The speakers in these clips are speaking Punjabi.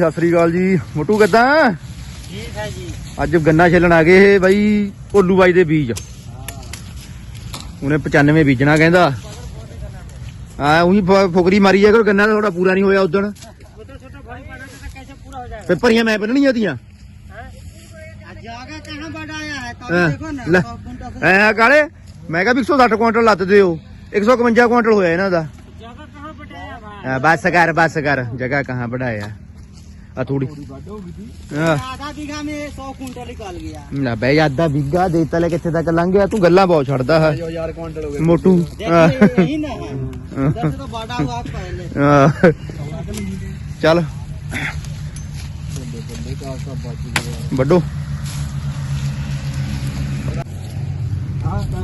ਸਤਿ ਸ੍ਰੀ ਅਕਾਲ ਜੀ। ਮੋਟੂ ਕਿੱਦਾਂ? ਠੀਕ ਹੈ ਜੀ। ਅੱਜ ਗੰਨਾ ਛਿੱਲਣ ਆ ਗਏ ਇਹ ਬਾਈ ਓਲੂ ਬਾਈ ਦੇ ਬੀਜ। ਉਹਨੇ 95 ਬੀਜਣਾ ਕਹਿੰਦਾ। ਹਾਂ ਉਹੀ ਫੁਕਰੀ ਮਾਰੀ ਜਾ ਕਰ ਗੰਨਾ ਥੋੜਾ ਪੂਰਾ ਨਹੀਂ ਹੋਇਆ ਉਦੋਂ ਫਿਰ ਭਰੀਆਂ ਮੈਂ ਬੰਨਣੀਆਂ ਤੀਆਂ ਐ ਕਾਲੇ ਮੈਂ ਕਿਹਾ 160 ਕੁਇੰਟਲ ਲੱਤ ਦਿਓ। 151 ਕੁਇੰਟਲ ਹੋਇਆ ਇਹਨਾਂ ਦਾ। ਬਸ ਕਰ ਬਸ ਕਰ ਜਗ੍ਹਾ ਕਹਾਂ ਬੜਾਇਆ ਆ ਥੋੜੀ ਹਾਂ आधा बीघा में सौ कुंटल निकल गया ਨਾ ਬਈ ਅੱਧਾ ਬਿੱਗਾ ਦੇਤਾ ਲੈ ਕਿੱਥੇ ਤੱਕ ਲੰਘ ਗਿਆ ਤੂੰ ਗੱਲਾਂ ਬਹੁਤ ਛੱਡਦਾ ਹੈ हजार कुंटल हो ਮੋਟੂ ਹਾਂ। देखिए यही ना है इधर से तो बढ़ा हुआ है पहले ਹਾਂ। ਚੱਲ ਵੱਡੋ हाँ कर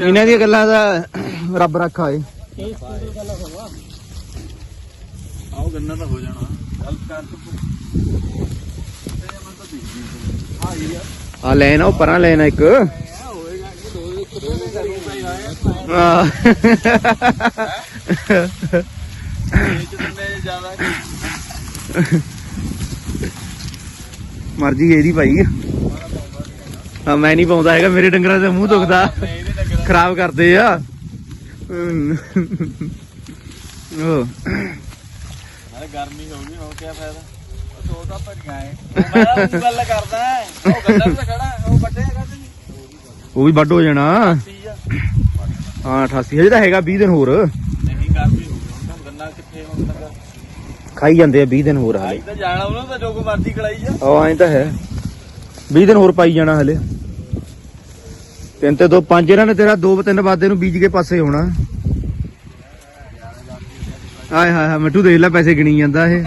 ਇਹਨੇ ਦੀਆਂ ਗੱਲਾਂ ਦਾ ਰੱਬ ਰੱਖਾ ਏ। ਆਓ ਗੰਨਾ ਤਾਂ ਹੋ ਜਾਣਾ। ਗੱਲ ਕਰ ਆ ਲੈਣ ਉਹ ਪਰਾਂ ਲੈਣ ਇੱਕ ਹੋਏਗਾ ਕਿ ਦੋ ਇੱਕ। ਦੋ ਨੇ ਕਰੂ ਪਈ ਆਇਆ ਆ ਇਹ ਚ ਦਿੰਦੇ ਜ਼ਿਆਦਾ ਮਰਜ਼ੀ ਇਹਦੀ ਭਾਈ ਹਾਂ ਮੈਂ ਨਹੀਂ ਪਾਉਂਦਾ ਹੈਗਾ ਮੇਰੇ ਡੰਗਰਾਂ ਦਾ ਮੂੰਹ ਦੁਖਦਾ। ਖਰਾਬ ਕਰਦੇ ਆ। ਉਹ ਅਰੇ ਗਰਮੀ ਹੋ ਗਈ ਹੋ ਕੀ ਫਾਇਦਾ? ਉਹ ਦੋ ਤਾਂ ਭਰੀਆਂ ਐ। ਮੈਂ ਤਾਂ ਗੱਲ ਕਰਦਾ ਹੈ। ਉਹ ਗੰਨਾ ਵੀ ਤਾਂ ਖੜਾ ਹੈ, ਉਹ ਵੱਡੇ ਹੈਗਾ ਤੇ ਉਹ ਵੀ ਵੱਡ ਹੋ ਜਾਣਾ। ਹਾਂ 88 ਹਜੇ ਤਾਂ ਹੈਗਾ 20 ਦਿਨ ਹੋਰ। ਨਹੀਂ ਗਰਮੀ ਹੋ ਗਈ ਹੁਣ ਤਾਂ ਗੰਨਾ ਕਿੱਥੇ ਹੁਣ ਤੱਕ ਖਾਈ ਜਾਂਦੇ ਆ 20 ਦਿਨ ਹੋਰ ਆਈ ਹਾਲੇ ਤਾਂ ਜਾਣਾ ਉਹਨਾਂ ਦਾ ਜੋ ਕੋ ਮਰਜ਼ੀ ਜਾ ਉਹ ਐਂ ਤਾਂ ਹੈ। 20 ਦਿਨ ਹੋਰ ਪਾਈ ਜਾਣਾ ਹਲੇ। ਤਿੰਨ ਤੇ ਦੋ, ਪੰਜ ਇਹਨਾਂ ਨੇ ਤੇਰਾ ਦੋ, ਤਿੰਨ ਬਾਦੇ ਨੂੰ ਬੀਜ ਕੇ ਪਾਸੇ ਹੋਣਾ। ਆਏ ਹਾਏ ਹਾਏ ਮਿੱਟੂ ਦੇਖ ਲੈ ਪੈਸੇ ਗਿਣੀ ਜਾਂਦਾ ਇਹ।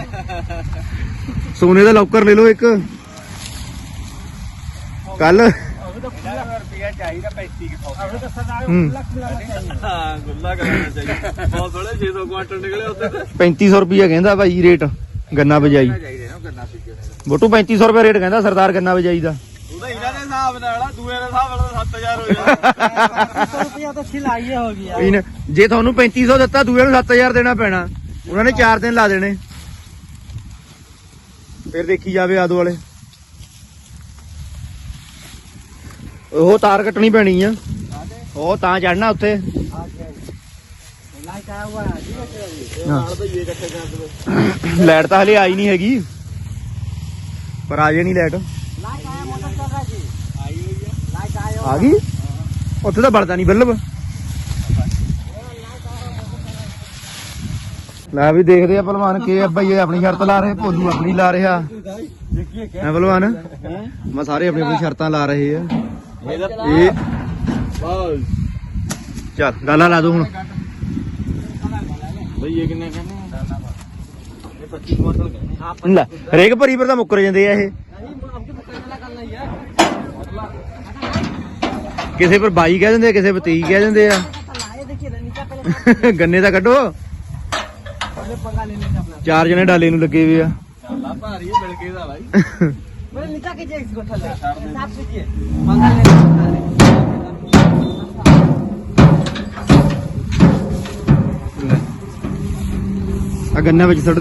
ਸੋਨੇ ਦਾ ਲੋਕਰ ਲੈ ਲਓ ਇੱਕ। ਕੱਲ। ਰੁਪਿਆ ਚਾਹੀਦਾ 3500 ਅਭੀ ਤਾਂ ਸਰਦਾਰ ਹੂੰ। ਹਾਂ ਗੁੱਲਾ ਕਰਾਉਣਾ ਚਾਹੀਦਾ ਬਹੁਤ ਥੋੜੇ 600 ਕੁਆਂਟਲ ਨਿਕਲੇ ਉੱਤੇ ਤੇ 3500 ਰੁਪਿਆ ਕਹਿੰਦਾ ਭਾਈ ਰੇਟ, ਗੰਨਾ ਬਜਾਈ। ਚਾਹੀਦੇ ਨਾ ਗੰਨਾ ਪੀਜਣੇ ਬੋਟੂ 3500 ਰੁਪਏ ਰੇਟ ਕਹਿੰਦਾ ਸਰਦਾਰ ਗੰਨਾ ਬਜਾਈ ਦਾ। ਉਹਦਾ ਇਹਨਾਂ ਦੇ ਹਿਸਾਬ ਨਾਲ ਦੂਏ ਦੇ ਹਿਸਾਬ ਨਾਲ 7000 ਹੋ ਜਾਣਾ। 100 ਰੁਪਿਆ ਤਾਂ ਸਿਲਾਈਏ ਹੋ ਗਿਆ ਇਹਨੇ ਜੇ ਤੁਹਾਨੂੰ 3500 ਦਿੱਤਾ ਦੂਏ ਨੂੰ 7000 ਦੇਣਾ ਪੈਣਾ। ਉਹਨਾਂ ਨੇ 4 ਦਿਨ ਲਾ ਦੇਣੇ। ਫਿਰ ਦੇਖੀ ਜਾਵੇ ਆਦੋ ਵਾਲੇ। ਉਹ ਤਾਰ ਕੱਟਣੀ ਪੈਣੀ ਆ। ਉਹ ਤਾਂ ਚੜਨਾ ਉੱਥੇ। ਜੀ ਲਾਈਟ ਤਾਂ ਹਲੇ ਆਈ ਨਹੀਂ ਹੈਗੀ। ਪਰ ਆ ਜਾਣੀ ਲਾਈਟ। ਲਾਈਕ ਆਇਆ ਮੋਟਰ ਚੱਲ ਰਿਹਾ ਜੀ। ਆ ਗਈ? ਉੱਥੇ ਤਾਂ ਬਲਦਾ ਨਹੀਂ ਬੱਲਬ। ਲੈ ਵੀ ਦੇਖਦੇ ਆ ਭਲਵਾਨ ਕੇ ਭਈਏ ਆਪਣੀ ਸ਼ਰਤ ਲਾ ਰਹੇ ਭੋਲੂ ਆਪਣੀ ਲਾ ਰਿਹਾ। ਹੈ ਹੈ ਮੈਂ ਸਾਰੇ ਆਪਣੀ ਆਪਣੀ ਸ਼ਰਤਾਂ ਲਾ ਰਹੇ ਆ। ਇਹ ਚੱਲ ਗਾਲਾਂ ਲਾ ਦੋ ਹੁਣ। ਭਈਏ ਕਿੰਨੇ ਕਹਿੰਦੇ ਇਹ 25 ਕੁਆਂਟਲ ਕਹਿੰਦੇ ਹਰੇਕ ਭਰੀ ਪਰ ਤਾਂ ਮੁੱਕਰ ਜਾਂਦੇ ਆ ਇਹ। ਕਿਸੇ ਪਰ 22 ਕਹਿ ਦਿੰਦੇ ਆ ਕਿਸੇ ਪਰ 23 ਕਹਿ ਦਿੰਦੇ ਆ। ਗੰਨੇ ਦਾ ਕੱਢੋ। ਚਾਰ ਜਣੇ ਡਾਲੇ ਨੂੰ ਲੱਗੇ ਵੇ ਆ। ਚੱਲਾ ਵਿੱਚ ਸੁੱਟ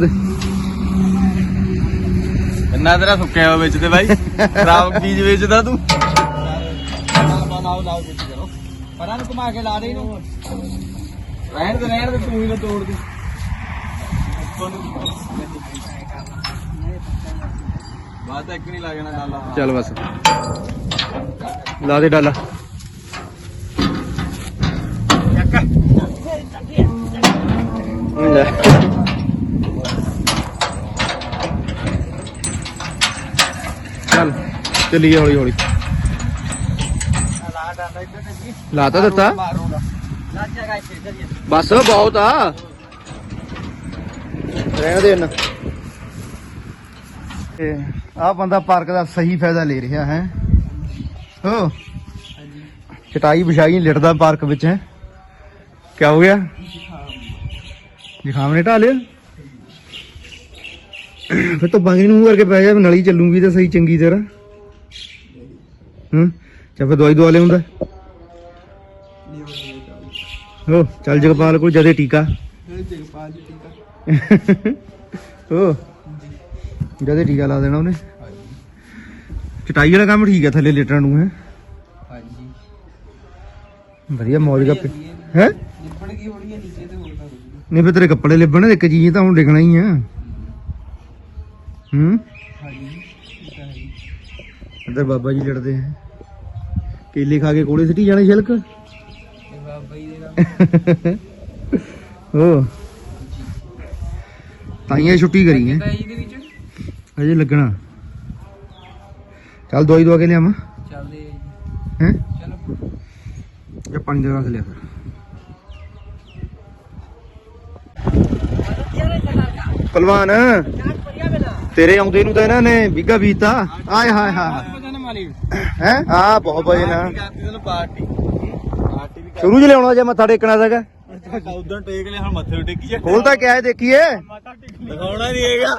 ਇੰਨਾ ਤੇਰਾ ਸੁੱਕਿਆ ਹੋਇਆ ਵਿੱਚ ਤੇ ਭਾਈ ਖਰਾਬ ਬੀਜ ਵੇਚਦਾ ਤੂੰ। ਲਾਓ ਲਾਓ ਵਿੱਚ ਕਰੋ ਪਰਾਂ ਨੂੰ ਘੁਮਾ ਕੇ ਲਾ ਦੇ ਇਹਨੂੰ। ਰਹਿਣ ਦੇ ਰਹਿਣ ਦੇ ਤੂੰ ਹੀ ਨਾ ਤੋੜ ਦੇ। ਬਾਤ ਇੱਕ ਨਹੀਂ ਲੱਗਣਾ ਡਾਲਾ। ਚੱਲ ਬਸ। ਲਾ ਦੇ ਡਾਲਾ ਲੈ ਚੱਲ ਚੱਲੀਏ ਹੌਲੀ ਹੌਲੀ। ਲਾਤਾ ਦਿੱਤਾ? ਮਾਰੂਗਾ ਬਸ, ਬਹੁਤ ਆ। ਰਹਿਣ ਦੇ ਨਾ ਆ ਬੰਦਾ ਪਾਰਕ ਦਾ ਸਹੀ ਫਾਇਦਾ ਲੈ ਰਿਹਾ ਹੈ। ਹੋ। ਚਟਾਈ ਵਿਛਾਈ ਲਿਟਦਾ ਪਾਰਕ ਵਿੱਚ, ਹੈ। ਕੀ ਹੋ ਗਿਆ? ਜ਼ੁਕਾਮ ਨੇ ਢਾ ਲਿਆ? ਫਿਰ ਤਾਂ ਬੰਗਰੀ ਨੂੰ ਮੂੰਹ ਕਰਕੇ ਪੈ ਜਾ, ਨਲੀ ਚੱਲੂਗੀ ਤਾਂ ਸਹੀ ਚੰਗੀ ਤਰ੍ਹਾਂ। ਹੂੰ? ਚੱਲ ਫਿਰ ਦਵਾਈ ਦਵਾ ਲਿਆਉਂਦਾ ਹੋ, ਚੱਲ ਜਗਪਾਲ ਕੋਲ ਜਦੇ ਟੀਕਾ। ਜਗਪਾਲ ਜੀ ਠੀਕ ਹੋ, ਜਦੇ ਟੀਕਾ ਲਾ ਦੇਣਾ ਉਹਨੇ। ਚਟਾਈ ਵਾਲਾ ਕੰਮ ਠੀਕ ਹੈ ਥੱਲੇ ਲੇਟਣ ਨੂੰ, ਹੈ? ਹਾਂਜੀ ਵਧੀਆ ਮੌਜ ਗੱਪ। ਹੈ? ਲਿਪੜ ਗਈ ਹੋਣੀ ਹੈ ਨੀਚੇ ਤੇ ਹੋਰ ਨਾ ਨਹੀਂ ਫਿਰ ਤੇਰੇ ਕੱਪੜੇ ਲਿਬਣ, ਇੱਕ ਚੀਜ਼ ਤਾਂ ਹੁਣ ਡਿੱਗਣਾ ਹੀ ਆ। ਹੂੰ ਹੈ? ਇੱਧਰ ਬਾਬਾ ਜੀ ਲੜਦੇ ਹੈ ਕੇਲੇ ਖਾ ਕੇ ਕੋਲੇ ਸਿੱਟੀ ਜਾਣੇ ਛਿਲਕ? ਇਹ ਬਾਬਾ ਜੀ ਦੇ ਨਾਲ ਹੋ। ਤਾਈਆਂ ਛੁੱਟੀ ਕਰੀ ਹੈ ਅਜੇ ਲੱਗਣਾ। ਚੱਲ ਦਵਾਈ ਦਵਾ ਕੇ ਲਿਆਵਾਂ। ਚੱਲਦੇ ਹੈ? ਚਲੋ। ਪਾਣੀ ਦਾ ਗਲਾਸ ਲਿਆ ਫਿਰ ਪਹਿਲਵਾਨ ਤੇਰੇ ਆਉਂਦੇ ਨੂੰ ਤਾਂ ਇਹਨਾਂ ਨੇ ਵਿਗਾ ਬੀਤਾ ਆਏ ਹਾਏ ਹਾਏ ਵਜਨ ਮਾਲੀ ਹੈ ਹਾਂ ਬਹੁਤ ਵਜਨ ਆ ਕਰਤੀ ਤੈਨੂੰ ਪਾਰਟੀ ਪਾਰਟੀ ਵੀ ਸ਼ੁਰੂ ਚ ਲਿਆਉਣਾ ਜੇ ਮੱਥਾ ਟੇਕਣਾ ਸੀਗਾ ਉਦੋਂ ਟੇਕ ਲਿਆ ਹੁਣ ਮੱਥੇ ਟੇਕੀ ਜਾ ਖੋਲ ਤਾਂ ਕਿਆ ਹੈ ਦੇਖੀਏ ਦਿਖਾਉਣਾ ਨਹੀਂ ਹੈਗਾ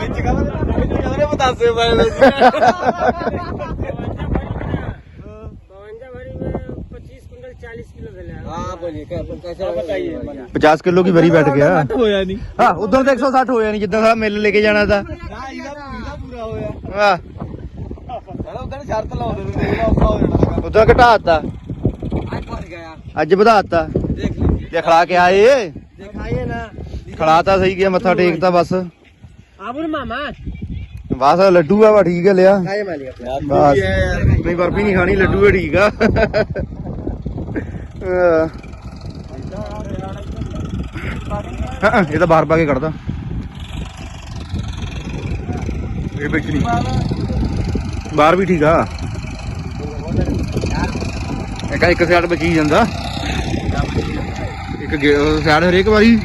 ਵਿੱਚ ਕਮਰੇ ਵਿੱਚ ਬਤਾਸੇ ਪਏ ਨੇ 50 ਕਿਲੋ की भरी बैठ गया ਹੋਇਆ ਨਹੀਂ। हाँ उधर तो 160 होया नहीं जिद्दां सा मेले लेके जाना था ਨਾ ਇਹਦਾ ਇਹਦਾ ਪੂਰਾ ਹੋਇਆ। हाँ ਚਲੋ ਉਹਦਾਂ ਸ਼ਰਤ ਲਾਉਂਦੇ ਨੇ ਉਹਦਾ ਔਖਾ ਹੋ ਜਾਣਾ उधर घटाता ਅੱਜ ਭਰ ਗਿਆ ਅੱਜ ਵਧਾਤਾ। ਦੇਖ ਲਈ। ਜੇ ਖੜਾ ਕੇ ਆਏ। ਦਿਖਾਈਏ ਨਾ। ਖੜਾਤਾ ਸਹੀ ਗਿਆ ਮੱਥਾ ਟੇਕਤਾ ਬਸ। ਆਪਨ ਮਾਮਾ। ਬਸ ਲੱਡੂ ਆ ਵਾ ਠੀਕ ਆ ਲਿਆ। ਖਾਏ ਮਾਲੀ ਆਪਣਾ। ਬਸ। ਨਹੀਂ ਬਰਫੀ ਨਹੀਂ ਖਾਣੀ ਲੱਡੂ ਆ ਠੀਕ ਆ। ਇਹ ਤਾਂ ਬਾਹਰ ਪਾ ਕੇ ਕੱਢਦਾ। ਇਹ ਵਿੱਚ ਨਹੀਂ। ਬਾਹਰ ਵੀ ਠੀਕ ਆ। ਇੱਕ ਇੱਕ ਸਾਈਡ ਬਚੀ ਜਾਂਦਾ। ਇੱਕ ਸਾਈਡ ਹਰੇਕ ਵਾਰੀ।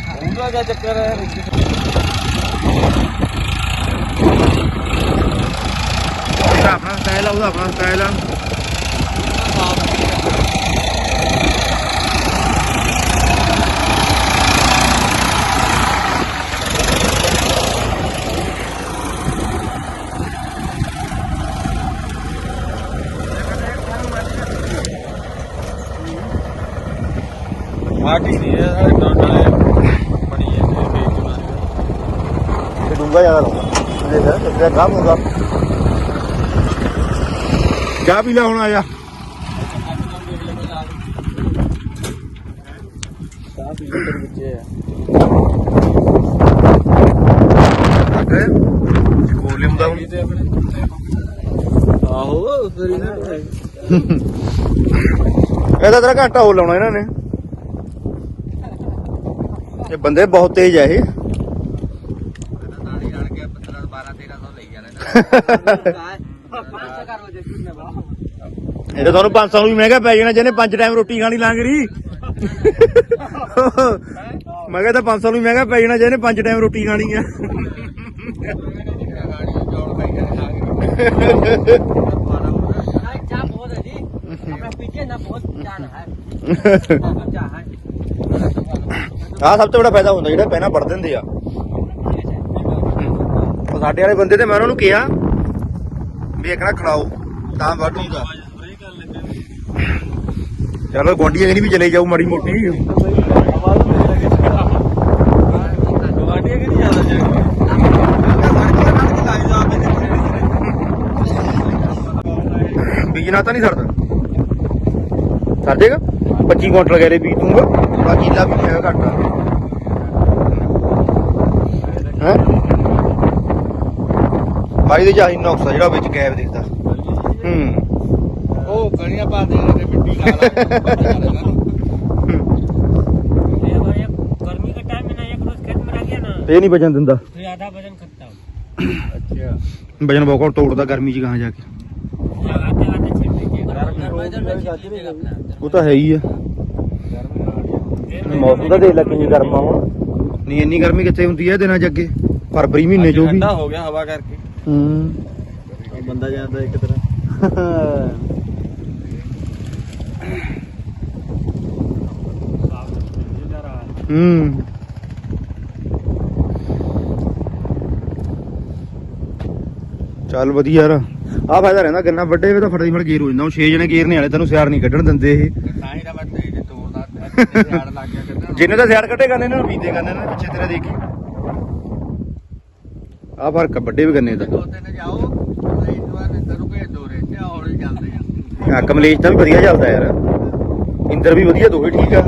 ਆਪਣਾ ਸਟਾਈਲ ਆ ਆਪਣਾ ਸਟਾਈਲ ਆ। ਮਾਟੀ ਨਹੀਂ ਹੈ ਸਾਡੇ ਗਰਾਊਂਡ ਵਾਲੇ ਬਣੀ ਹੈ ਤੇ ਖੇਤ ਚ ਬਣਾ ਤੇ ਡੂੰਗਾ ਜ਼ਿਆਦਾ ਲਾਉਂਦਾ। ਦੇਖ ਇੱਥੇ ਗਾਹ ਹੋਗਾ ਚਾਹ ਪੀ ਲੈ ਆ ਜਾ। ਸਾਹ ਵੀ ਵਿੱਚ ਹੈ? ਹੈ ਕੋਲ ਲਿਆਉਂਦਾ ਹੁਣ। ਤੇ ਆਪਣੇ ਆਹੋ ਫਿਰ ਇਹਨੇ ਇਹਦਾ ਤੇਰਾ ਘੰਟਾ ਹੋ ਲਾਉਣਾ ਇਹਨਾਂ ਨੇ। ਇਹ ਬੰਦੇ ਬਹੁਤ ਤੇਜ਼ ਆ ਇਹ। ਇਹ ਤਾਂ ਤੁਹਾਨੂੰ 500 ਨੂੰ ਵੀ ਮਹਿੰਗਾ ਪੈ ਜਾਣਾ ਜਿਹਨੇ ਪੰਜ ਟਾਈਮ ਰੋਟੀ ਖਾਣੀ ਲਾਂਗਰੀ ਮੈਂ ਕਿਹਾ ਤਾਂ 500 ਨੂੰ ਮਹਿੰਗਾ ਪੈ ਜਾਣਾ ਜਿਹਨੇ ਪੰਜ ਟਾਈਮ ਰੋਟੀ ਖਾਣੀ ਆ। ਨਾ ਬਹੁਤ ਹੈ ਜੀ। ਆਪਣਾ ਨਾ ਬਹੁਤ ਜਾਨ ਹੈ। ਆਹ ਸਭ ਤੋਂ ਬੜਾ ਫਾਇਦਾ ਹੁੰਦਾ, ਜਿਹੜਾ ਪਹਿਲਾਂ ਪੜ ਦਿੰਦੇ ਆ। ਉਹ ਸਾਡੇ ਵਾਲੇ ਬੰਦੇ ਤੇ ਮੈਂ ਉਹਨਾਂ ਨੂੰ ਕਿਹਾ ਵੀ ਇੱਕ ਨਾ ਖੜਾਓ, ਤਾਂ ਵੱਢ ਹੁੰਦਾ ਚਲੋ, ਗੁਆਂਢੀਆਂ ਕਨੀ ਵੀ ਚਲੇ ਜਾਊ ਮਾੜੀ ਮੋਟੀ। ਬੀਜਣਾ ਤਾਂ ਨਹੀਂ ਸਰਦਾ। ਸਰ ਜਾਏਗਾ 25 ਕੁਇੰਟਲ ਗੈਰੇ ਬੀਜ ਦੂੰਗਾ। ਥੋੜਾ ਕੀਲਾ ਵੀ ਨਹੀਂ ਹੈਗਾ ਘੱਟ। ਹੈ? ਭਾਈ ਦੇ ਜਾਈ ਨੌਕਸਾ ਜਿਹੜਾ ਵਿੱਚ ਗੈਪ ਦਿਖਦਾ। ਹੂੰ। ਉਹ ਗਲੀਆਂ ਪਾ ਦੇ ਰਹੇ ਮਿੱਟੀ ਇਹ ਨਹੀਂ ਵਜਨ ਦਿੰਦਾ। ਜ਼ਿਆਦਾ ਵਜਨ ਖੱਟਾ ਅੱਛਾ। ਵਜਨ ਬਹੁਤ ਤੋੜਦਾ ਗਰਮੀ ਚ ਕਹਾਂ ਜਾ ਕੇ। ਉਹ ਤਾਂ ਹੈ ਹੀ ਆ। ਮੌਸਮ ਤਾਂ ਦੇਖ ਲੈ ਕਿੰਨੀ ਗਰਮ ਆ ਹੁਣ। ਨਹੀਂ ਇੰਨੀ ਗਰਮੀ ਕਿੱਥੇ ਹੁੰਦੀ ਹੈ ਦਿਨਾਂ ਚ ਅੱਗੇ? ਫਰਵਰੀ ਮਹੀਨੇ ਜੋ ਵੀ। ਠੰਡਾ ਹੋ ਗਿਆ ਹਵਾ ਕਰਕੇ। ਹੂੰ। ਬੰਦਾ ਜਾਂਦਾ ਇੱਕ ਤਰ੍ਹਾਂ। ਹੂੰ। ਚੱਲ ਵਧੀਆ ਯਾਰ। ਆ ਫਾਇਦਾ ਰਹਿੰਦਾ ਗੰਨਾ ਵੱਡੇ ਵੇ ਤਾਂ ਫਟਦੀ ਫਟ ਗੇਰ ਹੋ ਜਾਂਦਾ। ਹੁਣ 6 ਜਣੇ ਗੇਰ ਨਹੀਂ ਵਾਲੇ ਤੈਨੂੰ ਸਿਆੜ ਨਹੀਂ ਕੱਢਣ ਦਿੰਦੇ ਇਹ। ਸਿਆੜ ਲੱਗ ਗਿਆ ਕਿੰਨਾ ਜਿੰਨੇ ਤਾਂ ਸਿਆੜ ਕੱਢੇ ਕਰਨੇ ਇਹਨਾਂ ਨੂੰ। ਬੀਤੇ ਕਰਨੇ ਇਹਨਾਂ ਨੇ ਪਿੱਛੇ ਤੇਰੇ ਦੇਖੀ। ਆ ਫ਼ਰਕ ਆ ਵੱਡੇ ਵੀ ਗੰਨੇ ਦਾ ਦੋ ਤਿੰਨ ਜਾਓ ਨਹੀਂ ਦੁਆ ਨੇ ਤੈਨੂੰ ਭੇਜ ਦੋ ਰੇ ਤੇ ਹੌਲੀ ਚੱਲਦੇ ਆ। ਆ ਕਮਲੇਸ਼ ਤਾਂ ਵੀ ਵਧੀਆ ਚੱਲਦਾ ਯਾਰ। ਇੰਦਰ ਵੀ ਵਧੀਆ ਦੋਵੇਂ ਠੀਕ ਆ।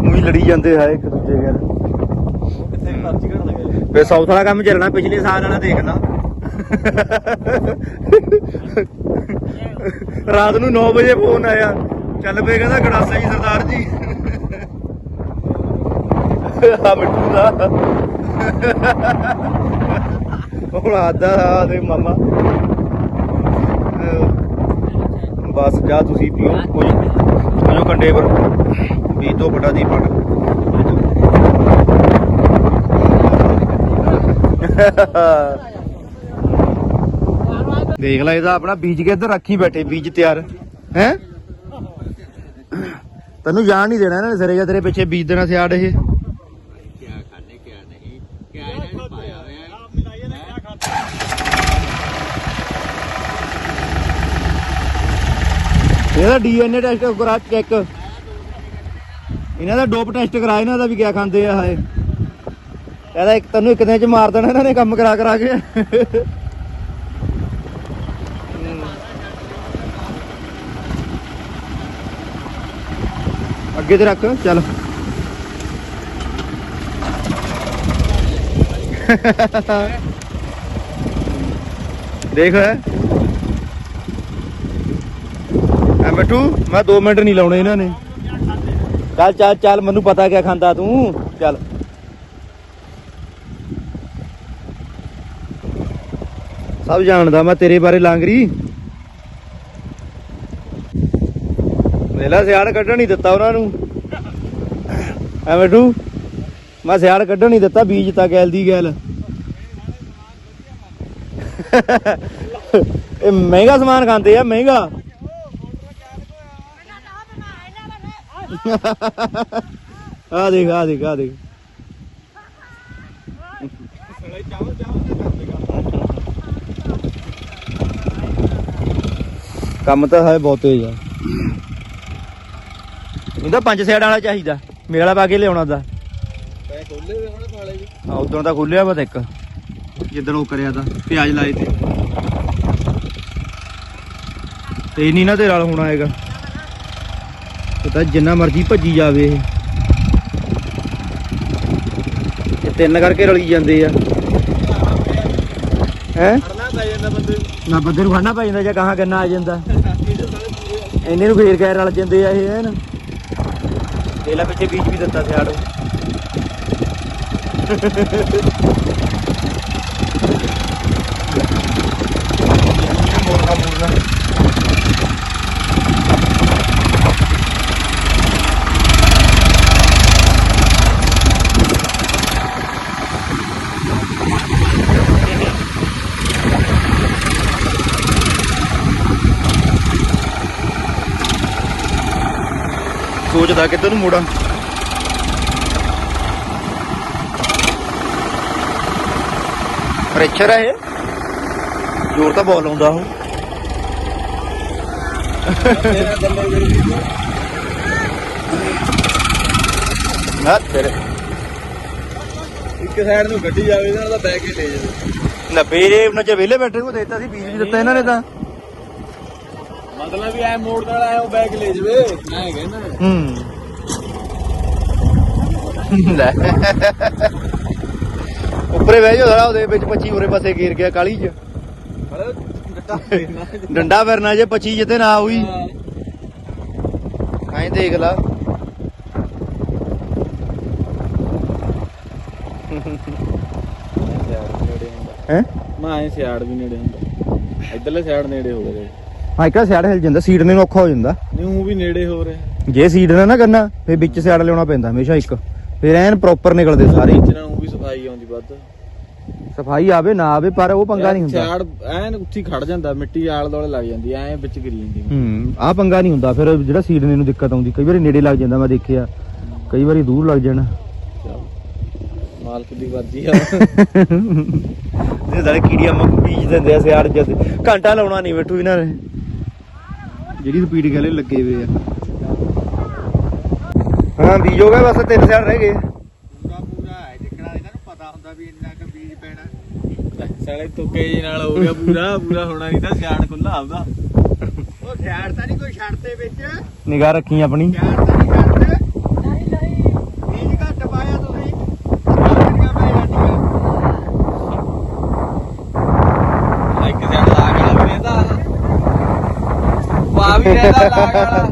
ਉਹੀ ਲੜੀ ਜਾਂਦੇ ਹੈ ਇੱਕ ਦੂਜੇ ਨਾਲ ਕਿੱਥੇ ਵੀ ਪਰਚੀ ਘੜ ਲਗੇ। ਫੇ ਸਾਊਥ ਵਾਲਾ ਕੰਮ ਚੱਲਣਾ ਪਿਛਲੇ ਸਾਲ ਵਾਲਾ ਦੇਖਣਾ ਰਾਤ ਨੂੰ 9 ਵਜੇ ਫੋਨ ਆਇਆ। ਚੱਲ ਪਏ ਕਹਿੰਦਾ ਗੜਾਸਾ ਜੀ ਸਰਦਾਰ ਜੀ। ਆ ਮਿੱਟੂ ਦਾ। ਹੁਣ ਆਦਾ ਆ ਤੇ ਮਾਮਾ। ਬਸ ਜਾ ਤੁਸੀਂ ਪੀਓ, ਕੋਈ ਮੈਨੂੰ ਕੰਡੇ ਪਰ। ਵੀ ਤੋਂ ਬੜਾ ਦੀ ਪੜ ਦੇਖ ਲੈ, ਇਹਦਾ ਆਪਣਾ ਬੀਜ ਕੇ ਇੱਧਰ ਰੱਖੀ ਬੈਠੇ, ਬੀਜ ਤਿਆਰ। ਹੈ? ਤੈਨੂੰ ਜਾਣ ਨਹੀਂ ਦੇਣਾ ਇਹਨਾਂ ਨੇ ਸਿਰੇ ਜਾਂ ਤੇਰੇ ਪਿੱਛੇ ਬੀਜ ਦੇਣਾ ਸਿਆੜ ਇਹ। ਇਹਦਾ ਡੀਐਨਏ ਟੈਸਟ ਕਰਾ ਚੈੱਕ। ਇਹਨਾਂ ਦਾ ਡੋਪ ਟੈਸਟ ਕਰਾ ਇਹਨਾਂ ਦਾ ਵੀ ਕਿਆ ਖਾਂਦੇ ਆ ਹਾਏ। ਇਹਦਾ ਇੱਕ ਤੈਨੂੰ ਇੱਕ ਦਿਨ ਚ ਮਾਰ ਦੇਣਾ, ਇਹਨਾਂ ਨੇ ਕੰਮ ਕਰਾ ਕਰਾ ਕੇ। ਅੱਗੇ ਤੇ ਰੱਖ, ਚੱਲ। ਦੇਖ। ਐ ਮਿੱਠੂ ਮੈਂ 2 ਮਿੰਟ ਨਹੀਂ ਲਾਉਣੇ ਇਹਨਾਂ ਨੇ। ਚੱਲ ਚੱਲ ਚੱਲ, ਮੈਨੂੰ ਪਤਾ ਕਿਆ ਖਾਂਦਾ ਤੂੰ। ਚੱਲ। ਸਭ ਜਾਣਦਾ ਮੈਂ ਤੇਰੇ ਬਾਰੇ ਲਾਂਗਰੀ। ਵੇਲਾ ਸਿਆੜ ਕੱਢਣ ਨਹੀਂ ਦਿੱਤਾ ਉਹਨਾਂ ਨੂੰ। ਐ ਮਿੱਠੂ ਮੈਂ ਸਿਆੜ ਕੱਢਣ ਨਹੀਂ ਦਿੱਤਾ ਬੀਜ ਤਾਂ ਗੈਲ ਦੀ ਗੈਲ। ਇਹ ਮਹਿੰਗਾ ਸਮਾਨ ਖਾਂਦੇ ਆ, ਮਹਿੰਗਾ। ਆ ਦੇਖ ਆ ਦੇਖ ਆ ਦੇਖ। ਕੰਮ ਤਾਂ ਹੈ ਬਹੁਤ ਤੇਜ਼ ਆ। ਇਹਦਾ ਪੰਜ ਸਾਈਡ ਵਾਲਾ ਚਾਹੀਦਾ। ਮੇਰੇ ਵਾਲਾ ਪਾ ਕੇ ਲਿਆਉਣਾ ਦਾ ਪੈ ਖੋਲੇ ਹੋਏ ਹੁਣ ਨਾਲੇ ਜੀ ਆ ਉਦੋਂ ਤਾਂ ਖੋਲਿਆ ਵਾ ਤਾਂ ਇੱਕ। ਜਿੱਦਣ ਉਹ ਕਰਿਆ ਤਾਂ ਪਿਆਜ਼ ਲਾਏ ਤੇ। ਤੇ ਨਹੀਂ ਨਾ ਤੇਰੇ ਨਾਲ ਹੋਣਾ ਹੈਗਾ। ਇਹ ਤਾਂ ਜਿੰਨਾ ਮਰਜ਼ੀ ਭੱਜੀ ਜਾਵੇ ਇਹ। ਇਹ ਤਿੰਨ ਕਰਕੇ ਰਲੀ ਜਾਂਦੇ ਆ। ਹੈ? ਨੂੰ। ਨਾ ਬੰਦੇ ਨੂੰ ਖੜਨਾ ਪੈ ਜਾਂਦਾ ਜਾਂ ਕਹਾਂ ਗੰਨਾ ਆ ਜਾਂਦਾ। ਇੰਨੇ ਨੂੰ ਫੇਰ ਗੈਰ ਰਲ ਜਾਂਦੇ ਆ ਇਹ ਹਨ? ਤੇਲਾ ਪਿੱਛੇ ਬੀਜ ਵੀ ਦਿੱਤਾ ਸਿਆੜ ਸੋਚਦਾ ਕਿੱਧਰ ਨੂੰ ਮੋੜਾਂ। ਪ੍ਰੈਸ਼ਰ ਹੈ ਇਹ? ਜ਼ੋਰ ਤਾਂ ਬਹੁਤ ਲਾਉਂਦਾ ਉਹ। ਨਾ ਤੇਰੇ। ਇੱਕ ਸਾਈਡ ਨੂੰ ਗੱਡੀ ਜਾਵੇ ਇਹਨਾਂ ਦਾ ਬੈਗ ਹੀ ਲੈ ਜਾਵੇ। ਨਾ ਫੇਰੇ ਉਹਨਾਂ ਚ ਵਿਹਲੇ ਬੈਠੇ ਨੂੰ ਦੇਤਾ ਸੀ ਬੀਜ ਵੀ ਦਿੱਤਾ ਇਹਨਾਂ ਨੇ ਤਾਂ। ਮਤਲਬ ਵੀ ਐ ਮੋੜ ਨਾਲ ਆਇਆ ਉਹ ਬੈਗ ਲੈ ਜਾਵੇ। ਮੈਂ ਕਹਿੰਦਾ। ਹੂੰ। ਲੈ। ਉੱਪਰੇ ਬਹਿ ਜਾ ਸਾਲਾ ਉਹਦੇ ਵਿੱਚ 25 ਉਰੇ ਪਾਸੇ ਗੇਰ ਗਿਆ ਕਾਲੀ ਚ। ਡੰਡਾ ਫਿਰਨਾ ਜੇ 25 ਜਿੱਤੇ ਨਾ ਹੋਈ। ਐਂ ਦੇਖ ਲਾ। ਹੈ? ਮੈਂ ਐ ਸਿਆੜ ਵੀ ਨੇੜੇ ਹੁੰਦਾ। ਇਧਰਲੇ ਸਿਆੜ ਨੇੜੇ ਹੋ ਗਏ। ਇੱਕ ਸਾਈਡ ਹਿਲ ਜਾਂਦਾ ਸੀਡ ਨੂੰ ਔਖਾ ਹੋ ਜਾਂਦਾ। ਉਹ ਵੀ ਨੇੜੇ ਹੋ ਰਿਹਾ। ਜੇ ਸੀਡ ਨਾ ਨਾ ਕਰਨਾ ਫੇ ਵਿੱਚ ਸਾਈਡ ਲਿਆਉਣਾ ਪੈਂਦਾ ਹਮੇਸ਼ਾ ਇੱਕ। ਫਿਰ ਐਨ ਪ੍ਰੋਪਰ ਨਿਕਲਦੇ ਸਾਰੇ। ਇਹਨਾਂ ਨੂੰ ਵੀ ਸਫ਼ਾਈ ਆਉਂਦੀ ਵੱਧ। ਸਫ਼ਾਈ ਆਵੇ ਨਾ ਆਵੇ ਪਰ ਉਹ ਪੰਗਾ ਨਹੀਂ ਹੁੰਦਾ। ਸਿਆੜ ਐਨ ਉੱਥੇ ਖੜ ਜਾਂਦਾ ਮਿੱਟੀ ਆਲ ਦੁਆਲੇ ਲੱਗ ਜਾਂਦੀ ਐ ਵਿੱਚ ਗਿਰੀ ਜਾਂਦੀ ਹੂੰ ਆ ਪੰਗਾ ਨਹੀਂ ਹੁੰਦਾ। ਫਿਰ ਜਿਹੜਾ ਸੀਡ ਨੇ ਨੂੰ ਦਿੱਕਤ ਆਉਂਦੀ ਕਈ ਵਾਰੀ ਨੇੜੇ ਲੱਗ ਜਾਂਦਾ ਮੈਂ ਦੇਖਿਆ। ਕਈ ਵਾਰੀ ਦੂਰ ਲੱਗ ਜਾਣਾ। ਮਾਲਕ ਦੀ ਮਰਜ਼ੀ ਆ। ਇਹ ਸਾਰੇ ਕੀੜੀਆਂ ਮੰਗ ਬੀਜ ਦਿੰਦੇ ਆ ਸਿਆੜ ਜਦ ਘੰਟਾ ਲਾਉਣਾ ਨਹੀਂ ਬੈਠੂ ਇਹਨਾਂ ਨੇ। ਜਿਹੜੀ ਸਪੀਡ ਗਲੇ ਲੱਗੇ ਹੋਏ ਆ। ਹਾਂ ਬੀਜ ਹੋ ਗਏ ਬਸ ਤਿੰਨ ਸਿਆੜ ਰਹਿ ਗਏ। ਪੂਰਾ ਪੂਰਾ ਹੈ ਜਿੱਕਣਾ ਇਹਨਾਂ ਨੂੰ ਪਤਾ ਹੁੰਦਾ ਵੀ ਇੰਨਾ ਕੁ ਬੀਜ ਪੈਣਾ। ਸਾਲੇ ਤੁੱਕੇ ਜੀ ਨਾਲ ਹੋ ਗਿਆ ਪੂਰਾ ਪੂਰਾ ਹੋਣਾ ਨਹੀਂ ਤਾਂ ਸਿਆੜ ਖੁੱਲਾ ਆਉਂਦਾ ਉਹ ਖਿਆੜ ਤਾਂ ਨਹੀਂ ਕੋਈ ਛੱਡਦੇ ਵਿੱਚ। ਨਿਗਾਹ ਰੱਖੀ ਆਪਣੀ। ਖਿਆੜ ਤਾਂ ਨਹੀਂ ਛੱਡਦੇ ਨਹੀਂ ਨਹੀਂ ਬੀਜ ਘੱਟ ਪਾਇਆ ਤੁਸੀਂ ਸਾਰੀਆਂ ਪੈ ਜਾਂਦੀਆਂ ਇੱਕ ਸਿਆੜ ਲਾ ਕੇ ਵੀ ਰਹਿੰਦਾ ਲਾ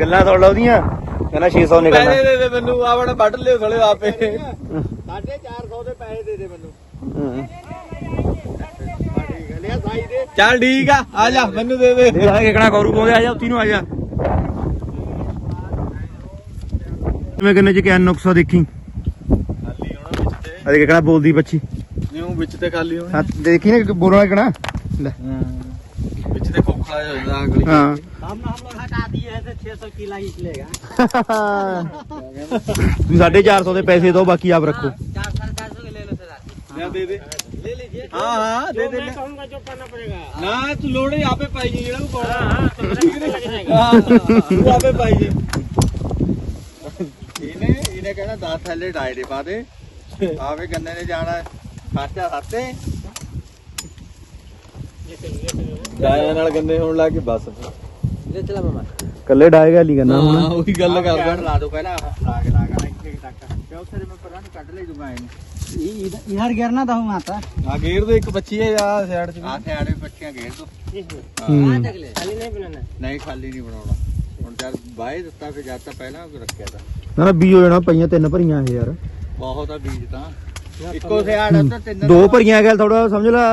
ਗੱਲਾਂ ਸੁਣ ਲਓ ਉਹਦੀਆਂ। ਕਹਿੰਦਾ 600 ਪੈਸੇ ਨਿਕਲਣਾ ਦੇ ਦੇ ਮੈਨੂੰ ਆਵਣਾ ਵੱਢ ਲਿਓ ਥੋੜੇ ਆਪੇ। ਸਾਢੇ 400 ਦੇ ਪੈਸੇ ਦੇ ਦੇ ਮੈਨੂੰ। ਹੂੰ। ਹਾਂ ਠੀਕ ਹੈ ਲਿਆ ਸਾਈ ਦੇ ਚੱਲ ਠੀਕ ਆ ਆ ਜਾ ਮੈਨੂੰ ਦੇ ਦੇ। ਆ ਕਿਹੜਾ ਗੌਰੂ ਪਾਉਂਦੇ ਆ ਜਾ ਉੱਤੀ ਨੂੰ ਆ ਜਾ। ਮੈਂ ਕਿੰਨੇ ਚ ਕਿਆ ਨੁਕਸਾ ਦੇਖੀ ਖਾਲੀ ਹੋਣਾ ਵਿੱਚ ਤੇ ਅਰੇ ਕਿਹੜਾ ਬੋਲਦੀ ਬੱਚੀ। ਨਿਊ ਵਿੱਚ ਤੇ ਖਾਲੀ ਹੋਣਾ। ਹਾਂ ਦੇਖੀ ਨਾ ਬੋਲਣਾ ਕਿਹੜਾ? ਲੈ। ਹਾਂ। हाँ हम लोग हटा दिए हैं तो 600 किला ही निकलेगा साढ़े चार सौ के पैसे दो बाकी आप रखो चार साढ़े चार सौ के ले लो सर दे दे ले लीजिए हाँ हाँ दे दे मैं कहूँगा जो करना पड़ेगा ना तू लोड़े यहाँ पे पाई जी यहाँ पे पाई जी इन्हें इन्हें कहना दस थैले डायरी पा दे आवे गन्ने ने जाना है खर्चा साथे ਡਾਇਆ ਨਾਲ ਗੰਨੇ ਹੋਣ ਲੱਗ ਬਸ। ਲੈ ਚਲਾ ਮਮਾ। ਕੱਲੇ ਡਾਇਆ ਗੱਲ ਕਰਨਾ ਹੁਣ। ਉਹੀ ਗੱਲ ਕਰਦਾ। ਲਾ ਦੋ ਪਹਿਲਾਂ ਲਾ ਕੇ ਲਾ ਕੇ ਮੈਂ ਪਰਾਂ ਨੂੰ ਕੱਢ ਲੈ ਦੂੰਗਾ ਇਹਨੂੰ ਇਹ ਯਾਰ ਗਿਰਨਾ ਤਾਂ ਹੂੰ ਆਤਾ ਆ ਗੇਰ ਦੋ ਇੱਕ ਬੱਚੀ ਆ ਸਾਈਡ ਚ ਆ ਸਾਈਡ ਵੀ ਬੱਚੀਆਂ ਗੇਰ ਦੋ ਹਾਂ। ਤੱਕ ਲੈ ਹੋ ਜਾਣਾ ਪਈਆਂ ਤਿੰਨ ਭਰੀਆਂ ਬਹੁਤ ਇੱਕੋ ਸਿਆੜ ਆ ਤਾਂ ਤਿੰਨ ਦੋ ਭਰੀਆਂ ਗੱਲ ਥੋੜਾ ਸਮਝ ਲਾ।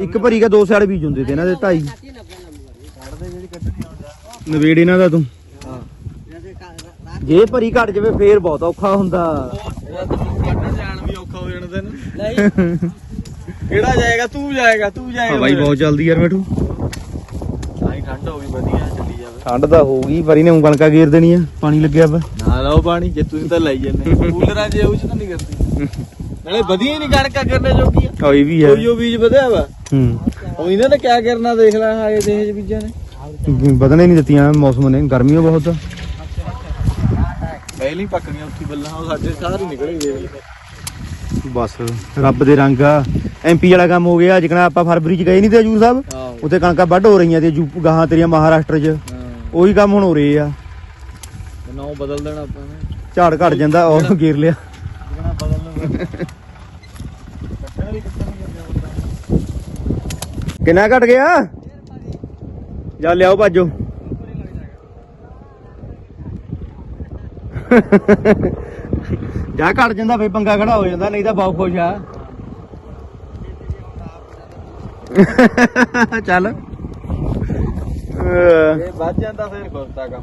ਇੱਕ ਭਰੀ ਕਾ ਦੋ ਸਿਆੜ ਬੀਜ ਹੁੰਦੇ ਤੇ ਇਹਨਾਂ ਦੇ ਢਾਈ। ਨਵੇੜ ਇਹਨਾਂ ਦਾ ਤੂੰ। ਜੇ ਭਰੀ ਘਟ ਜਾਵੇ ਫੇਰ ਬਹੁਤ ਔਖਾ ਹੁੰਦਾ। ਇਹਦਾ ਤਾਂ ਕੱਢਣ ਜਾਣ ਵੀ ਔਖਾ ਹੋ ਜਾਣਾ ਤੈਨੂੰ ਨਹੀਂ। ਕਿਹੜਾ ਜਾਏਗਾ? ਤੂੰ ਜਾਏਗਾ ਤੂੰ ਜਾਏਗਾ। ਹਵਾਈ ਬਹੁਤ ਚੱਲਦੀ ਯਾਰ ਮੈਠੂ। ਆਈ ਠੰਡ ਹੋ ਗਈ ਵਧੀਆ ਚੱਲੀ ਜਾਵੇ। ਠੰਡ ਤਾਂ ਹੋਊਗੀ ਪਰੀ ਨੇ ਊਂ ਕਣਕਾਂ ਗੇਰ ਦੇਣੀ ਆ ਪਾਣੀ ਲੱਗਿਆ ਵਾ ਨਾ ਲਾਓ ਪਾਣੀ ਜੇ ਤੁਸੀਂ ਤਾਂ ਲਈ ਜੰਨੇ ਕੂਲਰਾਂ ਜੇ ਉਹ ਚ ਤਾਂ ਨਹੀਂ ਕਰਦੀ। ਨਾਲੇ ਵਧੀਆ ਹੀ ਨਹੀਂ ਕਣਕਾਂ ਕਰਨੇ ਜੋਗੀ ਆ। ਉਹ ਇਹ ਵੀ ਕੋਈ ਉਹ ਬੀਜ ਵਧਿਆ ਵਾ। ਹੂੰ। ਉਹ ਇਹਨਾਂ ਨੇ ਕਿਆ ਕਰਨਾ ਦੇਖ ਲੈ ਆਏ ਦੇਸ਼ ਬੀਜਾਂ ਨੇ। ਬਦਨੇ ਨਹੀਂ ਦਿੱਤੀਆਂ ਮੌਸਮ ਨੇ ਗਰਮੀ ਓ ਬਹੁਤ। ਆ। ਪਹਿਲਾਂ ਹੀ ਪੱਕਣੀਆਂ ਉੱਥੀ ਬੱਲਾਂ ਉਹ ਸਾਡੇ ਸਾਰੇ ਨਿਕਲੇ ਗਏ ਬਸ ਰੱਬ ਦੇ ਰੰਗ ਆ। ਐਮਪੀ ਵਾਲਾ ਕੰਮ ਹੋ ਗਿਆ ਜਿਕਣਾ ਆਪਾਂ ਫਰਵਰੀ ਚ ਗਏ ਨਹੀਂ ਤੇ ਹਜੂਰ ਸਾਹਿਬ ਆਹੋ। ਉੱਥੇ ਕਣਕਾਂ ਵੱਢ ਹੋ ਰਹੀਆਂ ਤੇ ਯੂ ਗਾਹਾਂ ਤੇਰੀਆਂ ਮਹਾਰਾਸ਼ਟਰ ਚ। ਹਾਂ। ਉਹੀ ਕੰਮ ਹੁਣ ਹੋ ਰਹੇ ਆ। ਨਾਮ ਬਦਲ ਦੇਣਾ ਆਪਾਂ ਨੇ। ਝਾੜ ਘਟ ਜਾਂਦਾ ਉਹ ਗੇਰ ਲਿਆ ਜਿਗਣਾ ਬਦਲ ਲੈਣਾ ਕੱਟਣਾ ਵੀ ਕੱਟਣਾ ਕਿੰਨਾ ਘਟ ਗਿਆ? ਜਾ ਲਿਆਓ ਭਾਜੋ। ਜਾ ਘਟ ਜਾਂਦਾ ਫੇ ਪੰਗਾ ਖੜਾ ਹੋ ਜਾਂਦਾ ਨਹੀਂ ਤਾਂ ਬਹੁਤ ਖੁਸ਼ ਆ। ਚੱਲ। ਅਹ, ਇਹ ਵੱਜ ਜਾਂਦਾ ਫਿਰ ਖੁਰਤਾ ਕੰਮ।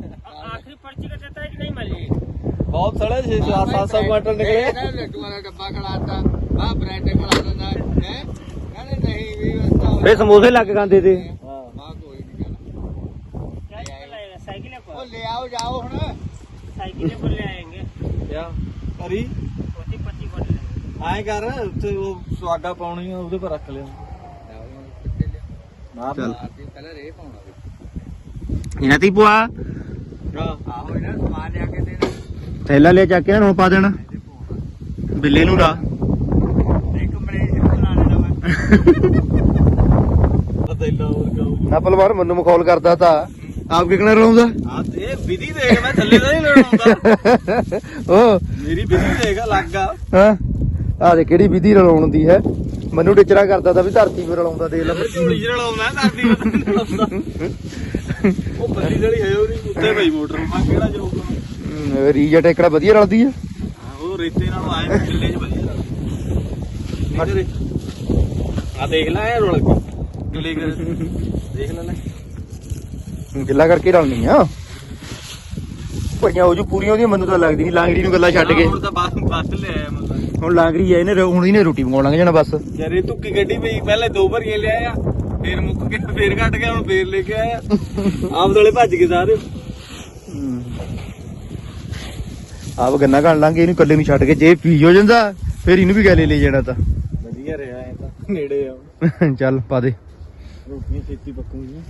ਬਹੁਤ ਸੜੇ 6 700 ਕੁਆਟਰ ਨਿਕਲੇ। ਲੱਡੂਆਂ ਦਾ ਡੱਬਾ ਖੜਾਤਾ ਆ ਬ੍ਰੈਡ ਲੱਗ ਗਾਂਦੇ ਤੇ। ਸਾਈਕਲ ਉਹ ਲੈ ਆਓ ਜਾਓ ਹੁਣ। ਸਾਈਕਲ ਤੇ ਲੈ ਆਏਗੇ। ਕਿਆ? ਕਰੀ? ਪਤੀ ਪਤੀ ਬੋਲ ਆਏ ਕਰ ਉੱਤੇ ਉਹ ਸਵਾਗਾ ਪਾਉਣੀ ਆ ਉਹਦੇ ਪਰ ਰੱਖ ਲਿਆ ਨਾ ਚੱਲ। ਸਮਾਨ ਲਿਆ ਕੇ ਦੇਣਾ। ਥੈਲਾ ਲਿਆ ਚੱਕ ਕੇ ਨਾ ਹੁਣ ਪਾ ਦੇਣਾ। ਬਿੱਲੇ ਨੂੰ ਰਾ। ਇੱਕ ਮਲੇਸ਼ ਨੂੰ ਬਣਾ ਲੈਣਾ ਮੈਂ ਪਤਾ ਹੀ ਹੋਰ ਕਹੂ ਨਾ ਪਹਿਲਵਾਨ ਮੈਨੂੰ ਮਖੌਲ ਕਰਦਾ ਤਾਂ। ਆਪ ਕਿਕਣਾ ਰਲਾਉਂਦਾ ਆ ਇਹ ਵਿਧੀ ਦੇਖ ਮੈਂ ਥੱਲੇ ਤਾਂ ਨਹੀਂ ਲੜਾਉਂਦਾ ਓ। ਮੇਰੀ ਵਿਧੀ ਦੇਖ ਲੱਗਾ ਹਾਂ। ਆ ਦੇ ਕਿਹੜੀ ਵਿਧੀ ਰਲਾਉਣ ਦੀ ਹੈ। ਮੈਨੂੰ ਟਿਚਰਾ ਕਰਦਾ ਤਾਂ ਵੀ ਧਰਤੀ 'ਤੇ ਰਲਾਉਂਦਾ ਦੇਖ ਲੈ। ਝੋਲੀ ਚ ਲੜਾਉਂਦਾ ਕਰਦੀ ਉਹ ਬੱਲੀ ਜਿਹੜੀ ਹੈ ਉਹ ਨਹੀਂ ਉੱਤੇ ਪਈ ਮੋਟਰ। ਮਾ ਕਿਹੜਾ ਹਮ, ਰੀਜਟ ਇਕੜਾ ਵਧੀਆ ਰਲਦੀ ਹਾਂ, ਉਹ ਰੇਤੇ ਨਾਲ ਆਏ ਕਿੱਲੇ ਚ ਵਧੀਆ ਲੱਗਦਾ ਆ। ਦੇਖ ਲੈ ਇਹ ਰੋਲ ਕਿੱਲੇ ਕਰ ਦੇਖ ਲੈ ਲੈ। ਗਿੱਲਾ ਕਰਕੇ ਰਲਣੀ ਆ। ਭਈਆਂ ਉਹ ਜੋ ਪੂਰੀਆਂ ਉਹਦੀਆਂ ਮੈਨੂੰ ਤਾਂ ਲੱਗਦੀ ਨਹੀਂ ਲਾਂਗੜੀ ਨੂੰ ਗੱਲਾਂ ਛੱਡ ਕੇ। ਹੁਣ ਤਾਂ ਬਾਸ ਬਾਸ ਲੈ ਆਇਆ ਮਤਲਬ ਹੁਣ ਲਾਂਗੜੀ ਐ ਇਹਨੇ ਹੁਣ ਇਹਨੇ ਰੋਟੀ ਮੰਗਾਉਣ ਲੱਗ ਜਾਣਾ ਬਸ। ਯਾਰੇ ਧੁੱਕੀ ਗੱਡੀ ਪਈ। ਪਹਿਲੇ ਦੋ ਭਰੀਏ ਲਿਆਇਆ ਫੇਰ ਮੁੱਕ ਗਿਆ ਫੇਰ ਘਟ ਗਿਆ ਹੁਣ ਫੇਰ ਲੈ ਕੇ ਆਇਆ। ਆਪ ਦੋਲੇ ਭੱਜ ਗਏ ਸਾਰੇ ਆਪ ਗੰਨਾ ਘਣ ਲਾਂਗੇ ਇਹਨੂੰ ਇਕੱਲੇ ਨੂੰ ਛੱਡ ਕੇ ਜੇ ਪੀ ਹੋ ਜਾਂਦਾ ਫਿਰ ਇਹਨੂੰ ਵੀ ਗੈਲੇ ਲੈ ਜਾਣਾ ਤਾਂ। ਵਧੀਆ ਰਿਹਾ ਇਹ ਤਾਂ ਨੇੜੇ ਆ। ਚੱਲ ਪਾ ਦੇ। ਰੋਟੀਆਂ ਛੇਤੀ ਪੱਕੂਗੀਆਂ।